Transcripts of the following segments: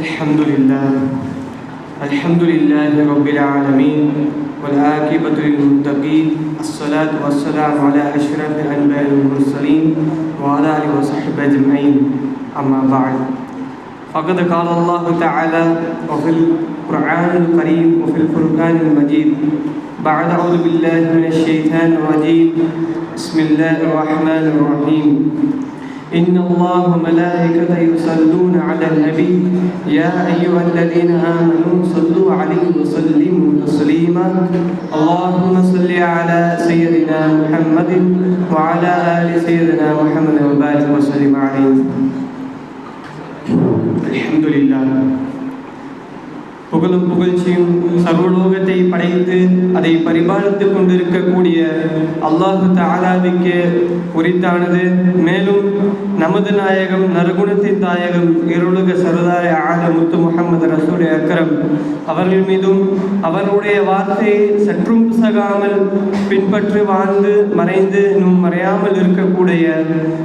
الحمد لله. الحمد لله رب العالمين والعاقبة للمتقين. الصلاة والسلام على أشرف الأنبياء والمرسلين وعلى آله وصحبه أجمعين. أما بعد. فقد قال الله تعالى وفي القرآن الكريم وفي الفرقان المجيد. بعد أعوذ بالله من الشيطان الرجيم. بسم الله الرحمن الرحيم. إن الله وملائكته يصلون على النبي. يا أيها الذين آمنوا صلوا عليه وسلموا تسليما. اللهم صل على سيدنا محمد وعلى آل سيدنا محمد وبارك وسلم عليه. الحمد لله. புகழும் புகழ்ச்சியும் சர்வலோகத்தை படைத்து அதை பரிபாலித்துக் கொண்டிருக்கக்கூடிய அல்லாஹு தாலாவிக்கு உரித்தானது. மேலும் நமது நாயகம் நறுகுணத்தின் தாயகம் இருளுக சரதார ஆல முத்து முகமது ரசூல் அக்கரம் அவர்கள் மீதும் அவருடைய வார்த்தையை சற்றும் சகாமல் பின்பற்றி வாழ்ந்து மறைந்து இன்னும் மறையாமல் இருக்கக்கூடிய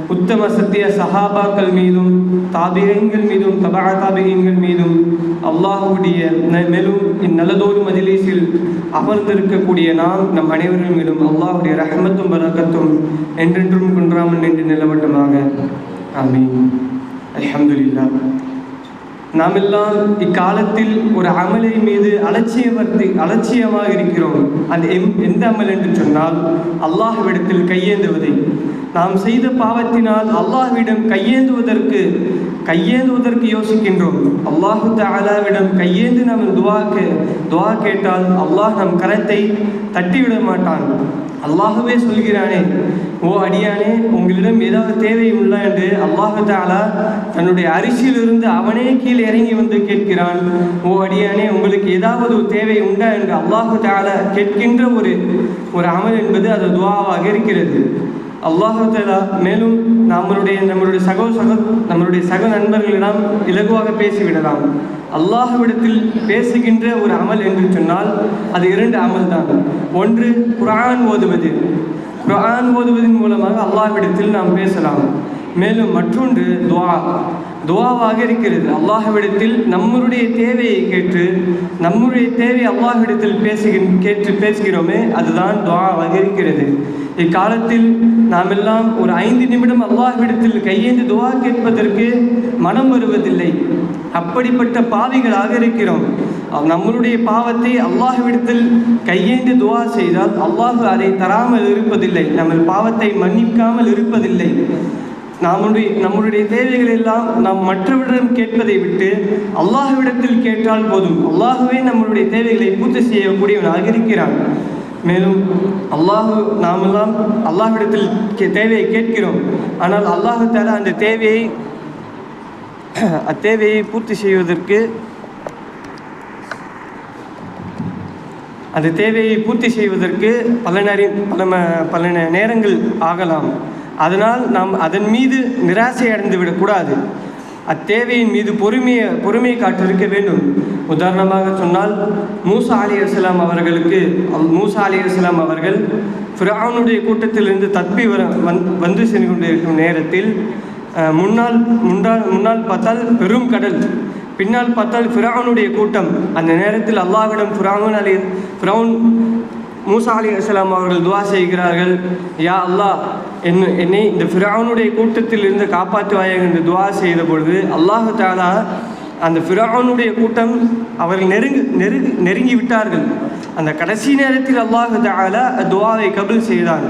உத்தம சத்திய சஹாபாக்கள் மீதும் தாபியங்கள் மீதும் தபா தாபியங்கள் மீதும் அல்லாஹுடைய மேலும் இந்நல்லதோறு மதிலீசில் அமர்ந்திருக்கக்கூடிய நாம் நம் அனைவரின் மீதும் அல்லாஹுடைய ரஹமத்தும் பரக்கத்தும் என்றென்றும் குன்றாமல் நின்று நிலவட்டமாக. ஆமீன். அல்ஹம்துலில்லா நாம் எல்லாம் இக்காலத்தில் ஒரு அமலை மீது அலட்சியவர்த்தி அலட்சியமாக இருக்கிறோம் அது எம் எந்த அமல் என்று சொன்னால் அல்லாஹ்விடத்தில் கையேந்துவதை. நாம் செய்த பாவத்தினால் அல்லாஹ்விடம் கையேந்துவதற்கு கையேந்துவதற்கு யோசிக்கின்றோம். அல்லாஹு தாலாவிடம் கையேந்து நாம் துவாக்கு துவா கேட்டால் அல்லாஹ் நம் கரத்தை தட்டிவிட மாட்டான் அல்லாஹுவே சொல்கிறானே ஓ அடியானே உங்களிடம் ஏதாவது தேவை உள்ள என்று அல்லாஹு தாலா தன்னுடைய அரிசியிலிருந்து அவனே கீழே இறங்கி வந்து கேட்கிறான். ஓ அடியானே உங்களுக்கு ஏதாவது ஒரு தேவை உண்டா? என்று அல்லாஹு தாலா கேட்கின்ற ஒரு ஒரு அமல் என்பது அது துவாவாக இருக்கிறது. அல்லாஹாலா மேலும் நம்மளுடைய நம்மளுடைய சகோ சக நம்மளுடைய சக நண்பர்களிடம் இலகுவாக பேசிவிடலாம். அல்லாஹுவிடத்தில் பேசுகின்ற ஒரு அமல் என்று சொன்னால் அது இரண்டு அமல் தான் ஒன்று குரான் ஓதுவது. குரான் ஓதுவதன் மூலமாக அல்லாஹ்விடத்தில் நாம் பேசலாம். மேலும் மற்றொன்று துவா. துவாவாக இருக்கிறது. அல்லாஹ்விடத்தில் நம்மளுடைய தேவையை கேட்டு நம்முடைய தேவை அல்லாஹ்விடத்தில் பேசுகின் கேட்டு பேசுகிறோமே அதுதான் துவாவாக இருக்கிறது. இக்காலத்தில் நாம் எல்லாம் ஒரு ஐந்து நிமிடம் அல்லாஹ்விடத்தில் கையேந்து துவா கேட்பதற்கு மனம் வருவதில்லை. அப்படிப்பட்ட பாவிகளாக இருக்கிறோம். நம்மளுடைய பாவத்தை அல்லாஹ்விடத்தில் கையேந்து துவா செய்தால் அல்லாஹ் அதை தராமல் இருப்பதில்லை. நம்ம பாவத்தை மன்னிக்காமல் இருப்பதில்லை. நம்முடைய நம்முடைய தேவைகள் எல்லாம் நாம் மற்றவரிடம் கேட்பதை விட்டு அல்லாஹ்விடத்தில் கேட்டால் போதும். அல்லாஹுவே நம்மளுடைய தேவைகளை பூர்த்தி செய்யக்கூடியவனாக இருக்கிறான். மேலும் அல்லாஹு நாமெல்லாம் அல்லாஹிடத்தில் தேவையை கேட்கிறோம். ஆனால் அல்லாஹு தாலா அந்த தேவையை அத்தேவையை பூர்த்தி செய்வதற்கு அந்த தேவையை பூர்த்தி செய்வதற்கு பல நரி பல பல நேரங்கள் ஆகலாம். அதனால் நாம் அதன் மீது நிராசை அடைந்து விடக்கூடாது. அத்தேவையின் மீது பொறுமையை பொறுமையை காட்டிருக்க வேண்டும். உதாரணமாக சொன்னால் மூசா அலி இஸ்லாம் அவர்களுக்கு மூசா அலி இஸ்லாம் அவர்கள் ஃபிரானுடைய கூட்டத்திலிருந்து தப்பி வர வந் வந்து சென்று கொண்டிருக்கும் நேரத்தில் முன்னால் முன்னால் முன்னால் பார்த்தால் பெரும் கடல். பின்னால் பார்த்தால் ஃபிரானுடைய கூட்டம். அந்த நேரத்தில் அல்லாஹிடம் ஃபிரான் அலி ஃபிரவுன் மூசா அலி அஸ்லாம் அவர்கள் துவா செய்கிறார்கள் யா அல்லாஹ் என் என்னை இந்த ஃபிரானுடைய கூட்டத்தில் இருந்து காப்பாற்றுவாயாக என்று துவா செய்த பொழுது அல்லாஹு தாலா அந்த ஃபிரானுடைய கூட்டம் அவர்கள் நெருங்கு நெருங்கி நெருங்கி விட்டார்கள். அந்த கடைசி நேரத்தில் அல்லாஹு தாலா துவாவை கபில் செய்தான்.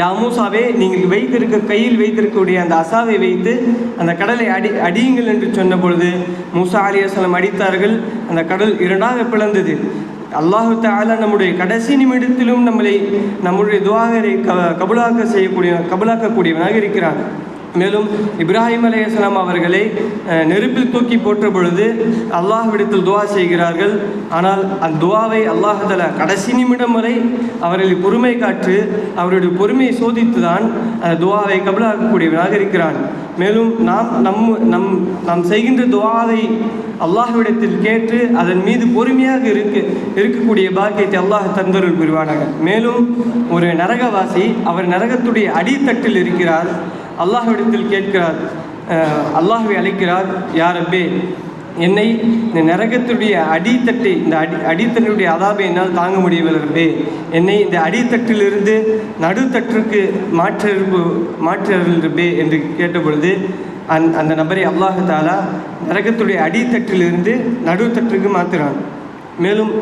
யா மூசாவே நீங்கள் வைத்திருக்க கையில் வைத்திருக்கக்கூடிய அந்த அசாவை வைத்து அந்த கடலை அடி அடியுங்கள் என்று சொன்ன பொழுது மூசா அலி அஸ்லாம் அடித்தார்கள். அந்த கடல் இரண்டாக பிளந்தது. அல்லாஹு தாலா நம்முடைய கடைசி நிமிடத்திலும் நம்மளை நம்முடைய துவாகரை க கபுலாக்க செய்யக்கூடிய கபுலாக்கக்கூடியவனாக இருக்கிறான். மேலும் இப்ராஹிம் அலையாஸ்லாம் அவர்களை நெருப்பில் தூக்கி போட்ட பொழுது அல்லாஹ்விடத்தில் துவா செய்கிறார்கள். ஆனால் அந்த துவாவை அல்லாஹல கடைசி நிமிடம் வரை அவர்களை பொறுமை காற்று அவருடைய பொறுமையை சோதித்து தான் அந்த துவாவை கபலாக்கக்கூடியவனாக இருக்கிறான். மேலும் நாம் நம் நம் நாம் செய்கின்ற துவாவை அல்லாஹ்விடத்தில் கேட்டு அதன் மீது பொறுமையாக இருக்க இருக்கக்கூடிய பாக்கியத்தை அல்லாஹ் தந்தருள் புரிவானாக. மேலும் ஒரு நரகவாசி அவர் நரகத்துடைய அடித்தட்டில் இருக்கிறார். அல்லாஹ்விடத்தில் கேட்கிறார் அல்லாஹுவை அழைக்கிறார் யார் அப்பே என்னை இந்த நரகத்துடைய அடித்தட்டை இந்த அடி அடித்தட்டுடைய அதாபை என்னால் தாங்க முடியவில்லை என்னை இந்த அடித்தட்டிலிருந்து மாற்ற மாற்று ரப்பே என்று கேட்டபொழுது அந் அந்த நபரை அல்லாஹு தாலா நரகத்துடைய அடித்தட்டிலிருந்து நடுத்தட்டுக்கு மாற்றுறான் மேலும்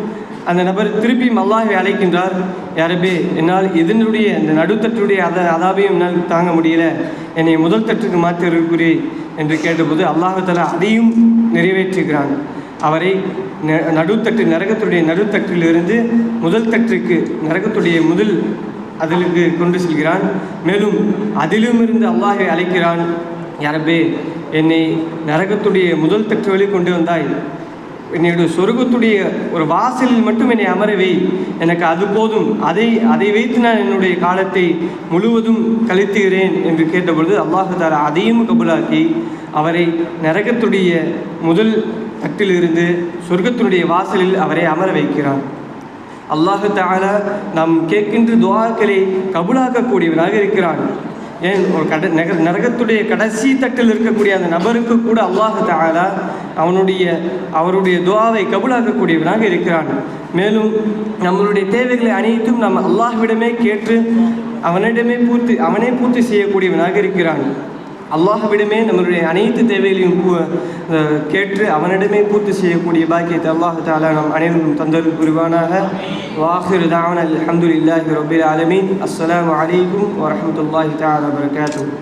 அந்த நபர் திருப்பியும் அல்லாஹை அழைக்கின்றார் யாரபே என்னால் இதனுடைய இந்த நடுத்தட்டுடைய அதை அதாவையும் என்னால் தாங்க முடியல. என்னை முதல் தட்டுக்கு மாற்றிருக்கிறே என்று கேட்டபோது அல்லாஹு அதையும் நிறைவேற்றுகிறான். அவரை ந- நடுத்தட்டு நரகத்துடைய நடுத்தட்டிலிருந்து முதல் தட்டுக்கு நரகத்துடைய முதல் அதிலுக்கு கொண்டு செல்கிறான். மேலும் அதிலும் இருந்து அல்லாஹை அழைக்கிறான் யாரபே என்னை நரகத்துடைய முதல் தட்டு வழி கொண்டு வந்தாய். என்னுடைய சொர்க்கத்துடைய ஒரு வாசலில் மட்டும் என்னை அமரவை எனக்கு அது போதும். அதை அதை வைத்து நான் என்னுடைய காலத்தை முழுவதும் கழித்துகிறேன் என்று கேட்டபொழுது அல்லாஹு தாரா அதையும் கபுலாக்கி அவரை நரகத்துடைய முதல் தட்டிலிருந்து சொர்க்கத்தினுடைய வாசலில் அவரை அமர வைக்கிறார் அல்லாஹு தாலா நாம் கேட்கின்ற துவாக்களை கபுலாக்கக்கூடியவனாக இருக்கிறான். ஏன் ஒரு கட நக நரகத்துடைய கடைசி தட்டில் இருக்கக்கூடிய அந்த நபருக்கு கூட அல்லாஹு தாலா அவனுடைய அவருடைய துவாவை கபுலாக்கக்கூடியவனாக இருக்கிறான். மேலும் நம்மளுடைய தேவைகளை அனைத்தும் நாம் அல்லாஹ்விடமே கேட்டு அவனிடமே பூர்த்தி அவனே பூர்த்தி செய்யக்கூடியவனாக இருக்கிறான். அல்லாஹ்விடமே நம்மளுடைய அனைத்து தேவைகளையும் கேட்டு அவனிடமே பூர்த்தி செய்யக்கூடிய பாக்கியத்தை அல்லாஹு தாலா நம் அனைவரும் தந்தல் புரிவானாக. வாஹிர் தாவன் அல்ஹம்துலில்லாஹி ரபில் ஆலமீன். அஸ்லாம் வலைக்கும் வரமத்துல்லாஹி தாலா வபரகாத்துஹு.